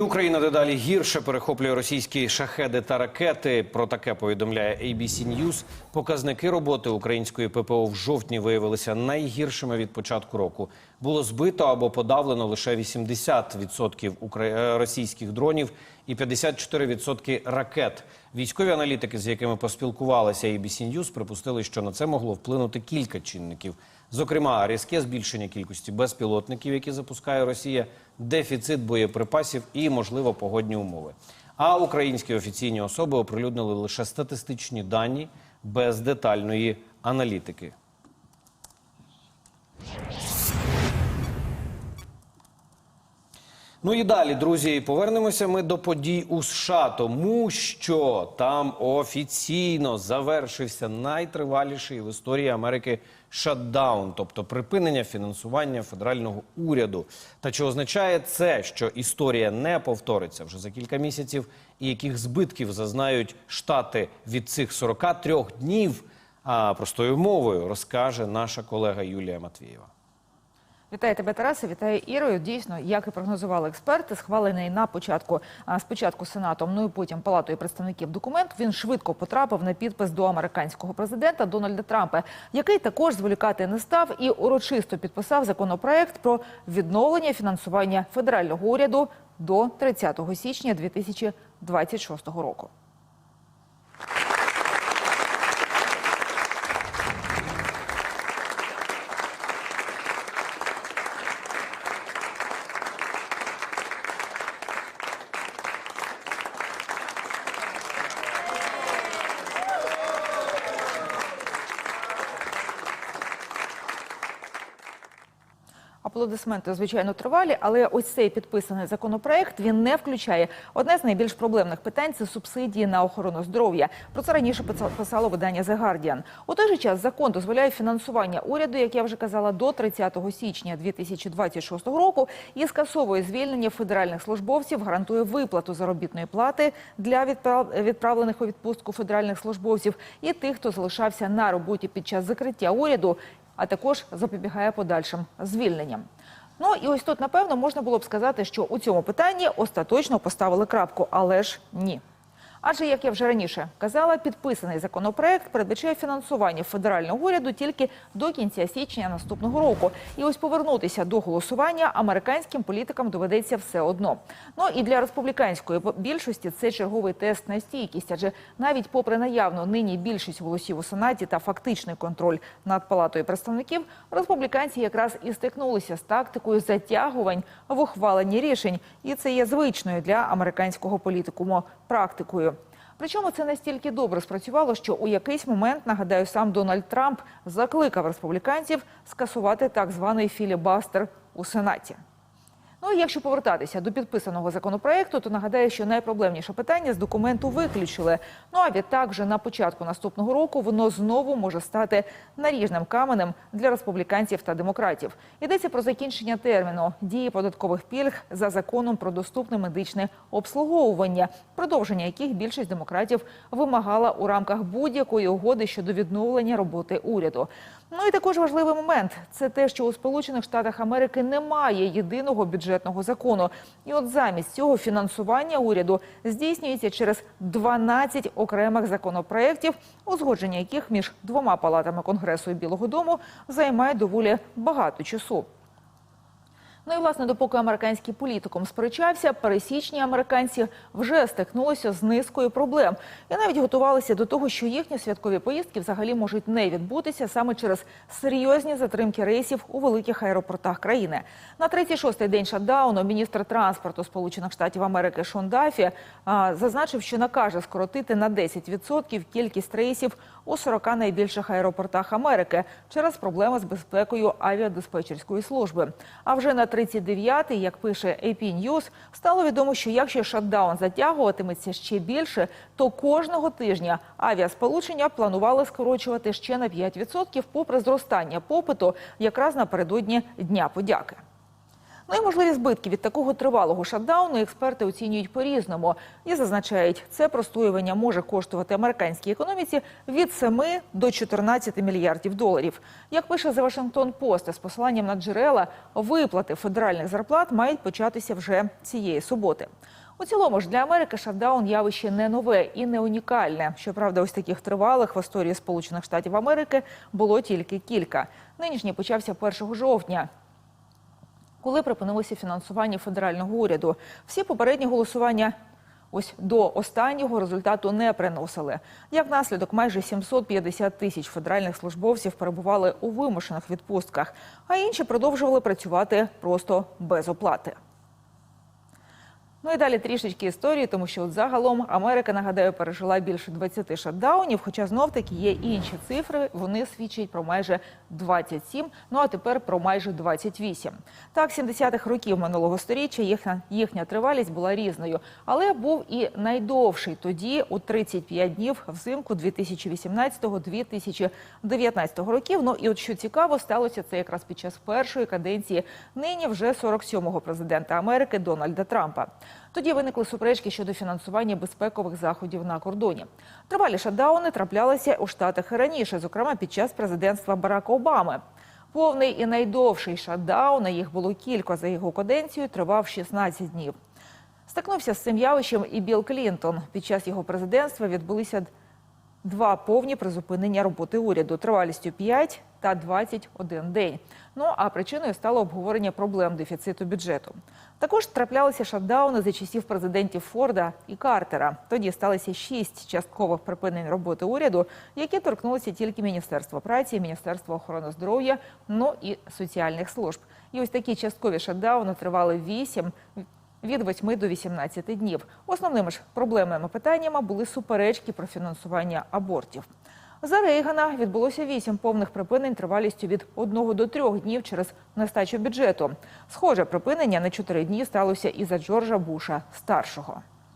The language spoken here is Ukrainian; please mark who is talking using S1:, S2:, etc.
S1: Україна дедалі гірше перехоплює російські шахеди та ракети. Про таке повідомляє ABC News. Показники роботи української ППО в жовтні виявилися найгіршими від початку року. Було збито або подавлено лише 80% укра- е, російських дронів і 54% ракет. Військові аналітики, з якими поспілкувалися ABC News, припустили, що на це могло вплинути кілька чинників. Зокрема, різке збільшення кількості безпілотників, які запускає Росія, дефіцит боєприпасів і, можливо, погодні умови. А українські офіційні особи оприлюднили лише статистичні дані без детальної аналітики. Ну і далі, друзі, повернемося ми до подій у США, тому що там офіційно завершився найтриваліший в історії Америки шатдаун, тобто припинення фінансування федерального уряду. Та чи означає це, що історія не повториться вже за кілька місяців, і яких збитків зазнають штати від цих 43 днів? А простою мовою розкаже наша колега Юлія Матвієва.
S2: Вітаю тебе, Тарасе. Вітаю Ірою. Дійсно, як і прогнозували експерти, схвалений на початку спочатку сенатом, ну і потім палатою представників документ. Він швидко потрапив на підпис до американського президента Дональда Трампа, який також зволікати не став і урочисто підписав законопроект про відновлення фінансування федерального уряду до 30 січня 2026 року. Аплодисменти, звичайно, тривалі, але ось цей підписаний законопроект він не включає одне з найбільш проблемних питань це субсидії на охорону здоров'я. Про це раніше писа- писало видання The Guardian. У той же час закон дозволяє фінансування уряду, як я вже казала, до 30 січня 2026 року і скасовує звільнення федеральних службовців, гарантує виплату заробітної плати для відправ- відправлених у відпустку федеральних службовців і тих, хто залишався на роботі під час закриття уряду а також запобігає подальшим звільненням. Ну і ось тут, напевно, можна було б сказати, що у цьому питанні остаточно поставили крапку, але ж ні. Адже, як я вже раніше казала, підписаний законопроект передбачає фінансування федерального уряду тільки до кінця січня наступного року. І ось повернутися до голосування американським політикам доведеться все одно. Ну і для республіканської більшості це черговий тест на стійкість, адже навіть попри наявну нині більшість голосів у сенаті та фактичний контроль над палатою представників, республіканці якраз і стикнулися з тактикою затягувань в ухваленні рішень, і це є звичною для американського політикуму практикою. Причому це настільки добре спрацювало, що у якийсь момент, нагадаю, сам Дональд Трамп закликав республіканців скасувати так званий філібастер у Сенаті. Ну і якщо повертатися до підписаного законопроекту, то нагадаю, що найпроблемніше питання з документу виключили. Ну а відтак, вже на початку наступного року воно знову може стати наріжним каменем для республіканців та демократів. Йдеться про закінчення терміну дії податкових пільг за законом про доступне медичне обслуговування, продовження яких більшість демократів вимагала у рамках будь-якої угоди щодо відновлення роботи уряду. Ну і також важливий момент це те, що у Сполучених Штатах Америки немає єдиного бюджетного закону. І от замість цього фінансування уряду здійснюється через 12 окремих законопроєктів, узгодження яких між двома палатами Конгресу і Білого Дому займає доволі багато часу. Ну і власне, допоки американський політикум сперечався, пересічні американці вже стикнулися з низкою проблем і навіть готувалися до того, що їхні святкові поїздки взагалі можуть не відбутися саме через серйозні затримки рейсів у великих аеропортах країни. На 36-й день шатдауну міністр транспорту Сполучених Штатів Америки Шон Дафі зазначив, що накаже скоротити на 10% кількість рейсів у 40 найбільших аеропортах Америки через проблеми з безпекою авіадиспетчерської служби. А вже на 39-й, як пише AP News, стало відомо, що якщо шатдаун затягуватиметься ще більше, то кожного тижня авіасполучення планували скорочувати ще на 5% попри зростання попиту якраз напередодні Дня подяки. Ну і можливі збитки від такого тривалого шатдауну експерти оцінюють по-різному і зазначають, це простоювання може коштувати американській економіці від 7 до 14 мільярдів доларів. Як пише The Washington Post з посиланням на джерела, виплати федеральних зарплат мають початися вже цієї суботи. У цілому ж для Америки шатдаун явище не нове і не унікальне. Щоправда, ось таких тривалих в історії Сполучених Штатів Америки було тільки кілька. Нинішній почався 1 жовтня. Коли припинилося фінансування федерального уряду, всі попередні голосування ось до останнього результату не приносили. Як наслідок, майже 750 тисяч федеральних службовців перебували у вимушених відпустках, а інші продовжували працювати просто без оплати. Ну і далі трішечки історії, тому що от загалом Америка, нагадаю, пережила більше 20 шатдаунів, хоча знов таки є інші цифри. Вони свідчать про майже 27, ну а тепер про майже 28. Так, 70-х років минулого сторіччя їхня, їхня тривалість була різною, але був і найдовший тоді у 35 днів взимку 2018-2019 років. Ну і от що цікаво, сталося це якраз під час першої каденції нині вже 47-го президента Америки Дональда Трампа. Тоді виникли суперечки щодо фінансування безпекових заходів на кордоні. Тривалі шатдауни траплялися у штатах і раніше, зокрема під час президентства Барака Обами. Повний і найдовший шатдаун, а їх було кілька за його каденцію, тривав 16 днів. Стикнувся з цим явищем і Білл Клінтон. Під час його президентства відбулися два повні призупинення роботи уряду тривалістю 5 та 21 день. Ну а причиною стало обговорення проблем дефіциту бюджету. Також траплялися шатдауни за часів президентів Форда і Картера. Тоді сталося шість часткових припинень роботи уряду, які торкнулися тільки Міністерства праці, Міністерства охорони здоров'я, ну і соціальних служб. І ось такі часткові шатдауни тривали 8 від 8 до 18 днів. Основними ж проблемними питаннями були суперечки про фінансування абортів. За Рейгана відбулося вісім повних припинень тривалістю від 1 до 3 днів через нестачу бюджету. Схоже припинення на 4 дні сталося і за Джорджа Буша старшого.